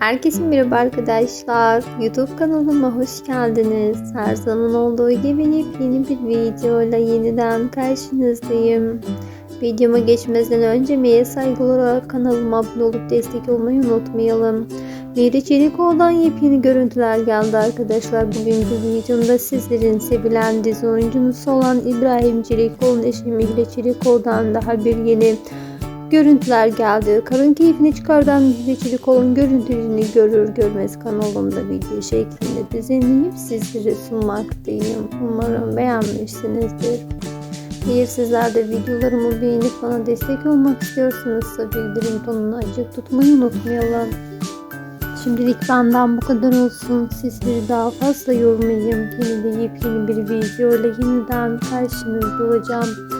Herkese merhaba arkadaşlar. YouTube kanalıma hoş geldiniz. Her zaman olduğu gibi yeni bir videoyla yeniden karşınızdayım. Videoma geçmeden önce Mey'e saygılı olarak kanalıma abone olup destek olmayı unutmayalım. Meri Çelikoğlu'dan yepyeni görüntüler geldi arkadaşlar. Bugünkü videomda sizlerin sevilen dizi oyuncusu olan İbrahim Çelikoğlu'nun eşi Mihre Çelikoğlu'dan daha bir yeni görüntüler geldi. Karın keyfini çıkardan Mihre Çelikoğlu'nun görüntülerini görür görmez kanalımda video şeklinde düzenleyip sizlere sunmaktayım. Umarım beğenmişsinizdir. Eğer sizler de videolarımı beğenip bana destek olmak istiyorsanız bildirim tonunu açık tutmayı unutmayalım. Şimdilik benden bu kadar olsun. Sizleri daha fazla yormayayım. Yeni de yepyeni bir video ile yeniden karşınızda olacağım.